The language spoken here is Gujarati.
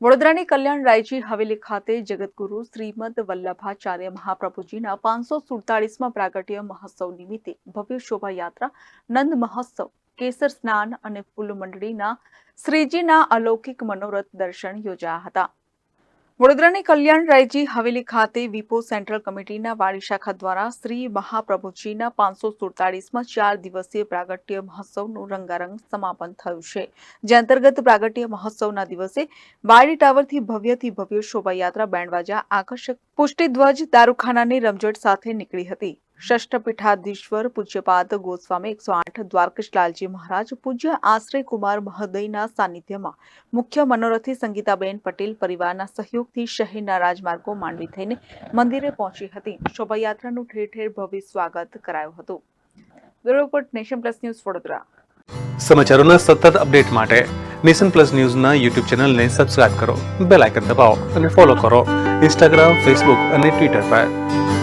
વડોદરાની કલ્યાણ રાયજી હવેલી ખાતે જગતગુરુ શ્રીમદ વલ્લભાચાર્ય મહાપ્રભુજીના પાંચસો સુડતાળીસમાં પ્રાગટ્ય મહોત્સવ નિમિત્તે ભવ્ય શોભાયાત્રા, નંદ મહોત્સવ, કેસર સ્નાન અને ફૂલ મંડળીના શ્રીજીના અલૌકિક મનોરથ દર્શન યોજાયા હતા. વડોદરાની કલ્યાણ રાયજી હવેલી ખાતે વિપો સેન્ટ્રલ કમિટીના વાડી શાખા દ્વારા શ્રી મહાપ્રભુજીના પાંચસો સુડતાળીસમાં ચાર દિવસીય પ્રાગટ્ય મહોત્સવનું રંગારંગ સમાપન થયું છે. જે અંતર્ગત પ્રાગટ્ય મહોત્સવના દિવસે વાડી ટાવરથી ભવ્યથી ભવ્ય શોભાયાત્રા બેન્ડવાજા આકર્ષક પુષ્ટિધ્વજ દારૂખાનાની રમઝટ સાથે નીકળી હતી. ષષ્ઠપીઠાધીશ્વર પૂજ્યપાદ ગોસ્વામી એકસો આઠ દ્વારકેશલાલજી મહારાજ પૂજ્ય આશ્રય કુમાર મહોદયના સાનિધ્યમાં મુખ્ય મનોરથી સંગીતાબેન પટેલ પરિવારના સહયોગથી શહેરના રાજમાર્ગો માંડવી થઈને મંદિરે પહોંચી હતી. શોભાયાત્રાનું ઠેર ઠેર ભવ્ય સ્વાગત કરાયું હતું. Bureau report nation plus news Vadodara. સમાચારોના સતત અપડેટ માટે નેશન પ્લસ ન્યૂઝના યુટ્યુબ ચેનલને સબસ્ક્રાઇબ કરો, બેલ આઇકન દબાવો અને ફોલો કરો. ઇન્સ્ટાગ્રામ, ફેસબુક અને ટ્વિટર પર.